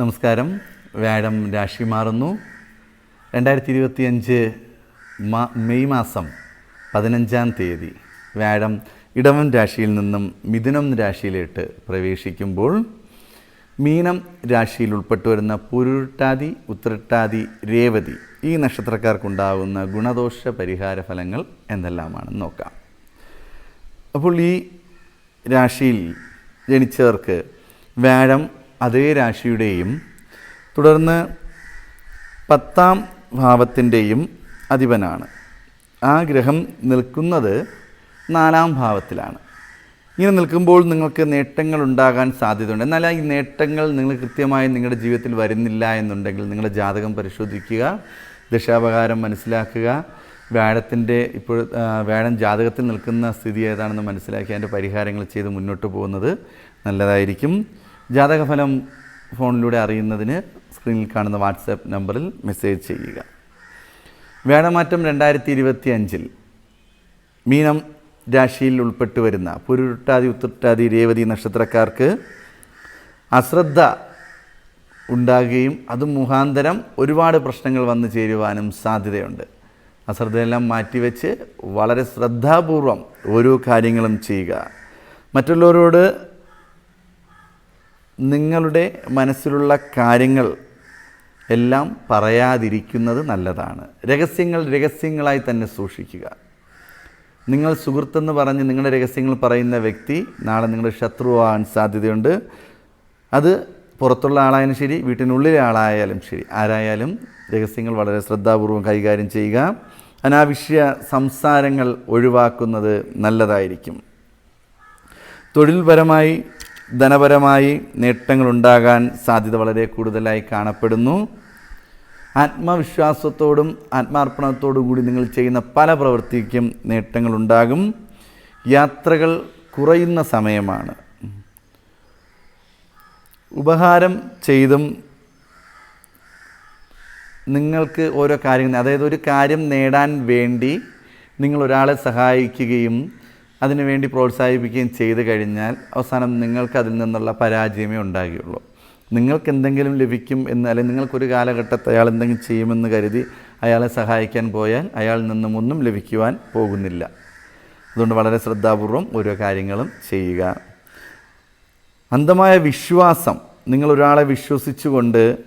നമസ്കാരം. വ്യാഴം രാശി മാറുന്നു. രണ്ടായിരത്തി ഇരുപത്തിയഞ്ച് മെയ് മാസം പതിനഞ്ചാം തീയതി വ്യാഴം ഇടവൻ രാശിയിൽ നിന്നും മിഥുനം രാശിയിലേട്ട് പ്രവേശിക്കുമ്പോൾ മീനം രാശിയിൽ ഉൾപ്പെട്ടു വരുന്ന പുരുട്ടാതി ഉത്രട്ടാതി രേവതി ഈ നക്ഷത്രക്കാർക്കുണ്ടാകുന്ന ഗുണദോഷ പരിഹാര ഫലങ്ങൾ എന്തെല്ലാമാണെന്ന് നോക്കാം. അപ്പോൾ ഈ രാശിയിൽ ജനിച്ചവർക്ക് വ്യാഴം അതേ രാശിയുടെയും തുടർന്ന് പത്താം ഭാവത്തിന്റെയും അധിപനാണ്. ആ ഗ്രഹം നിൽക്കുന്നത് നാലാം ഭാവത്തിലാണ്. ഇങ്ങനെ നിൽക്കുമ്പോൾ നിങ്ങൾക്ക് നേട്ടങ്ങൾ ഉണ്ടാകാൻ സാധ്യതയുണ്ട്. എന്നാൽ ഈ നേട്ടങ്ങൾ നിങ്ങൾ കൃത്യമായി നിങ്ങളുടെ ജീവിതത്തിൽ വരുന്നില്ല എന്നുണ്ടെങ്കിൽ നിങ്ങളുടെ ജാതകം പരിശോധിക്കുക ദശാപകാരം മനസ്സിലാക്കുക വ്യാഴത്തിന്റെ ഇപ്പോൾ വ്യാഴം ജാതകത്തിൽ നിൽക്കുന്ന സ്ഥിതി ഏതാണെന്ന് മനസ്സിലാക്കി അതിന്റെ പരിഹാരങ്ങൾ ചെയ്ത് മുന്നോട്ട് പോകുന്നത് നല്ലതായിരിക്കും. ജാതകഫലം ഫോണിലൂടെ അറിയുന്നതിന് സ്ക്രീനിൽ കാണുന്ന വാട്സാപ്പ് നമ്പറിൽ മെസ്സേജ് ചെയ്യുക. വേണമാറ്റം രണ്ടായിരത്തി ഇരുപത്തി അഞ്ചിൽ മീനം രാശിയിൽ ഉൾപ്പെട്ടു വരുന്ന പുരുട്ടാതി ഉത്രട്ടാതി രേവതി നക്ഷത്രക്കാർക്ക് അശ്രദ്ധ ഉണ്ടാകുകയും അത് മുഖാന്തരം ഒരുപാട് പ്രശ്നങ്ങൾ വന്നു ചേരുവാനും സാധ്യതയുണ്ട്. അശ്രദ്ധയെല്ലാം മാറ്റിവെച്ച് വളരെ ശ്രദ്ധാപൂർവം ഓരോ കാര്യങ്ങളും ചെയ്യുക. മറ്റുള്ളവരോട് നിങ്ങളുടെ മനസ്സിലുള്ള കാര്യങ്ങൾ എല്ലാം പറയാതിരിക്കുന്നത് നല്ലതാണ്. രഹസ്യങ്ങൾ രഹസ്യങ്ങളായി തന്നെ സൂക്ഷിക്കുക. നിങ്ങൾ സുഹൃത്തെന്ന് പറഞ്ഞ് നിങ്ങളുടെ രഹസ്യങ്ങൾ പറയുന്ന വ്യക്തി നാളെ നിങ്ങളുടെ ശത്രുവാകാൻ സാധ്യതയുണ്ട്. അത് പുറത്തുള്ള ആളായാലും ശരി വീട്ടിനുള്ളിലെ ആളായാലും ശരി. ആരായാലും രഹസ്യങ്ങൾ വളരെ ശ്രദ്ധാപൂർവം കൈകാര്യം ചെയ്യുക. അനാവശ്യ സംസാരങ്ങൾ ഒഴിവാക്കുന്നത് നല്ലതായിരിക്കും. തൊഴിൽപരമായി ധനപരമായി നേട്ടങ്ങൾ ഉണ്ടാകാൻ സാധ്യത വളരെ കൂടുതലായി കാണപ്പെടുന്നു. ആത്മവിശ്വാസത്തോടും ആത്മാർപ്പണത്തോടും കൂടി നിങ്ങൾ ചെയ്യുന്ന പല പ്രവൃത്തിക്കും നേട്ടങ്ങളുണ്ടാകും. യാത്രകൾ കുറയുന്ന സമയമാണ്. ഉപഹാരം ചെയ്തും നിങ്ങൾക്ക് ഓരോ കാര്യങ്ങൾ അതായത് ഒരു കാര്യം നേടാൻ വേണ്ടി നിങ്ങൾ ഒരാളെ സഹായിക്കുകയും അതിനുവേണ്ടി പ്രോത്സാഹിപ്പിക്കുകയും ചെയ്തു കഴിഞ്ഞാൽ അവസാനം നിങ്ങൾക്ക് അതിൽ നിന്നുള്ള പരാജയമേ ഉണ്ടാകുകയുള്ളൂ. നിങ്ങൾക്ക് എന്തെങ്കിലും ലഭിക്കും എന്ന് അല്ലെങ്കിൽ നിങ്ങൾക്കൊരു കാലഘട്ടത്തിൽ അയാൾ എന്തെങ്കിലും ചെയ്യുമെന്ന് കരുതി അയാളെ സഹായിക്കാൻ പോയാൽ അയാളിൽ നിന്നും ഒന്നും ലഭിക്കുവാൻ പോകുന്നില്ല. അതുകൊണ്ട് വളരെ ശ്രദ്ധാപൂർവം ഓരോ കാര്യങ്ങളും ചെയ്യുക. അന്ധമായ വിശ്വാസം നിങ്ങളൊരാളെ വിശ്വസിച്ചുകൊണ്ട്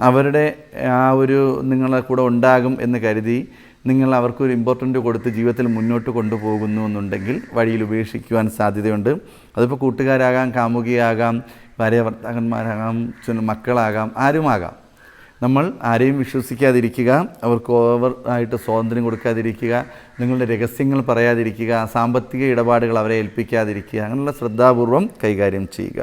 അവരുടെ ആ ഒരു നിങ്ങളെ കൂടെ ഉണ്ടാകും എന്ന് കരുതി നിങ്ങൾ അവർക്കൊരു ഇമ്പോർട്ടന്റ് കൊടുത്ത് ജീവിതത്തിൽ മുന്നോട്ട് കൊണ്ടുപോകുന്നു എന്നുണ്ടെങ്കിൽ വഴിയിൽ ഉപേക്ഷിക്കുവാൻ സാധ്യതയുണ്ട്. അതിപ്പോൾ കൂട്ടുകാരാകാം കാമുകിയാകാം ഭാര്യ ഭർത്താക്കന്മാരാകാം മക്കളാകാം ആരുമാകാം. നമ്മൾ ആരെയും വിശ്വസിക്കാതിരിക്കുക അവർക്ക് ഓവർ ആയിട്ട് സ്വാതന്ത്ര്യം കൊടുക്കാതിരിക്കുക നിങ്ങളുടെ രഹസ്യങ്ങൾ പറയാതിരിക്കുക സാമ്പത്തിക ഇടപാടുകൾ അവരെ ഏൽപ്പിക്കാതിരിക്കുക അങ്ങനെയുള്ള ശ്രദ്ധാപൂർവം കൈകാര്യം ചെയ്യുക.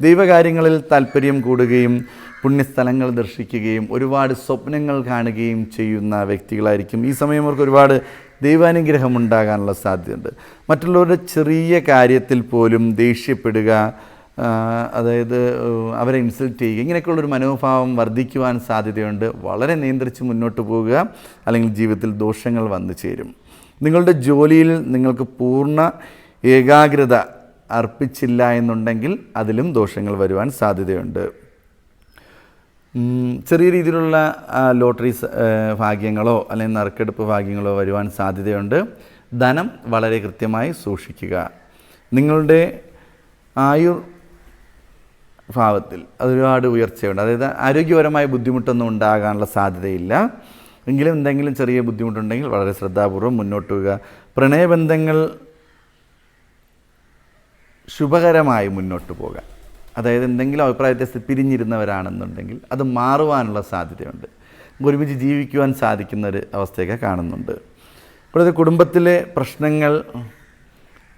ദൈവകാര്യങ്ങളിൽ താല്പര്യം കൂടുകയും പുണ്യസ്ഥലങ്ങൾ ദർശിക്കുകയും ഒരുപാട് സ്വപ്നങ്ങൾ കാണുകയും ചെയ്യുന്ന വ്യക്തികളായിരിക്കും. ഈ സമയം അവർക്ക് ഒരുപാട് ദൈവാനുഗ്രഹം ഉണ്ടാകാനുള്ള സാധ്യതയുണ്ട്. മറ്റുള്ളവരുടെ ചെറിയ കാര്യത്തിൽ പോലും ദേഷ്യപ്പെടുക അതായത് അവരെ ഇൻസൾട്ട് ചെയ്യുക ഇങ്ങനെയൊക്കെയുള്ളൊരു മനോഭാവം വർദ്ധിക്കുവാൻ സാധ്യതയുണ്ട്. വളരെ നിയന്ത്രിച്ച് മുന്നോട്ട് പോവുക അല്ലെങ്കിൽ ജീവിതത്തിൽ ദോഷങ്ങൾ വന്നു ചേരും. നിങ്ങളുടെ ജോലിയിൽ നിങ്ങൾക്ക് പൂർണ ഏകാഗ്രത അർപ്പിച്ചില്ല എന്നുണ്ടെങ്കിൽ അതിലും ദോഷങ്ങൾ വരുവാൻ സാധ്യതയുണ്ട്. ചെറിയ രീതിയിലുള്ള ലോട്ടറി ഭാഗ്യങ്ങളോ അല്ലെങ്കിൽ നറുക്കെടുപ്പ് ഭാഗ്യങ്ങളോ വരുവാൻ സാധ്യതയുണ്ട്. ധനം വളരെ കൃത്യമായി സൂക്ഷിക്കുക. നിങ്ങളുടെ ആയുർ ഭാവത്തിൽ അതൊരുപാട് ഉയർച്ചയുണ്ട്. അതായത് ആരോഗ്യപരമായ ബുദ്ധിമുട്ടൊന്നും ഉണ്ടാകാനുള്ള സാധ്യതയില്ല. എങ്കിലും എന്തെങ്കിലും ചെറിയ ബുദ്ധിമുട്ടുണ്ടെങ്കിൽ വളരെ ശ്രദ്ധാപൂർവം മുന്നോട്ട് പോവുക. പ്രണയബന്ധങ്ങൾ ശുഭകരമായി മുന്നോട്ട് പോകാൻ. അതായത് എന്തെങ്കിലും അഭിപ്രായത്തെ പിരിഞ്ഞിരുന്നവരാണെന്നുണ്ടെങ്കിൽ അത് മാറുവാനുള്ള സാധ്യതയുണ്ട്. ഒരുമിച്ച് ജീവിക്കുവാൻ സാധിക്കുന്ന ഒരു അവസ്ഥയൊക്കെ കാണുന്നുണ്ട്. കൂടാതെ കുടുംബത്തിലെ പ്രശ്നങ്ങൾ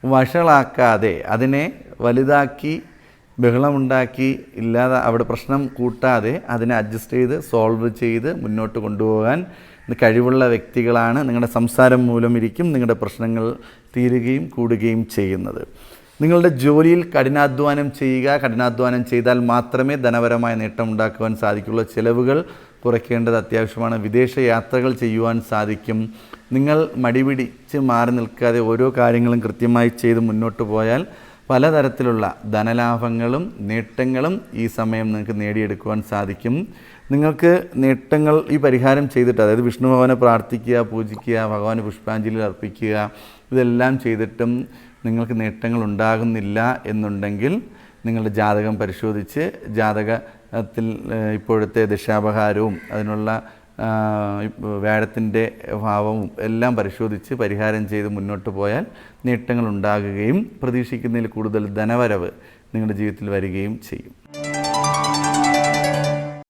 വഷളാക്കാതെ അതിനെ വലുതാക്കി ബഹളമുണ്ടാക്കി ഇല്ലാതെ അവിടെ പ്രശ്നം കൂട്ടാതെ അതിനെ അഡ്ജസ്റ്റ് ചെയ്ത് സോൾവ് ചെയ്ത് മുന്നോട്ട് കൊണ്ടുപോകാൻ കഴിവുള്ള വ്യക്തികളാണ് നിങ്ങളുടെ സംസാരം മൂലം ഇരിക്കും നിങ്ങളുടെ പ്രശ്നങ്ങൾ തീരുകയും കൂടുകയും ചെയ്യുന്നത്. നിങ്ങളുടെ ജോലിയിൽ കഠിനാധ്വാനം ചെയ്യുക കഠിനാധ്വാനം ചെയ്താൽ മാത്രമേ ധനപരമായ നേട്ടം ഉണ്ടാക്കുവാൻ സാധിക്കുള്ളൂ. ചിലവുകൾ കുറയ്ക്കേണ്ടത് അത്യാവശ്യമാണ്. വിദേശ യാത്രകൾ ചെയ്യുവാൻ സാധിക്കും. നിങ്ങൾ മടിപിടിച്ച് മാറി നിൽക്കാതെ ഓരോ കാര്യങ്ങളും കൃത്യമായി ചെയ്ത് മുന്നോട്ട് പോയാൽ പലതരത്തിലുള്ള ധനലാഭങ്ങളും നേട്ടങ്ങളും ഈ സമയം നിങ്ങൾക്ക് നേടിയെടുക്കുവാൻ സാധിക്കും. നിങ്ങൾക്ക് നേട്ടങ്ങൾ ഈ പരിഹാരം ചെയ്തിട്ട് അതായത് വിഷ്ണു ഭഗവാനെ പ്രാർത്ഥിക്കുക പൂജിക്കുക ഭഗവാന് പുഷ്പാഞ്ജലി അർപ്പിക്കുക ഇതെല്ലാം ചെയ്തിട്ടും നിങ്ങൾക്ക് നേട്ടങ്ങൾ ഉണ്ടാകുന്നില്ല എന്നുണ്ടെങ്കിൽ നിങ്ങളുടെ ജാതകം പരിശോധിച്ച് ജാതകത്തിൽ ഇപ്പോഴത്തെ ദശാപഹാരവും അതിനുള്ള വ്യാഴത്തിന്റെ ഭാവവും എല്ലാം പരിശോധിച്ച് പരിഹാരം ചെയ്ത് മുന്നോട്ട് പോയാൽ നേട്ടങ്ങൾ ഉണ്ടാകുകയും പ്രതീക്ഷിക്കുന്നതിൽ കൂടുതൽ ധനവരവ് നിങ്ങളുടെ ജീവിതത്തിൽ വരികയും ചെയ്യും.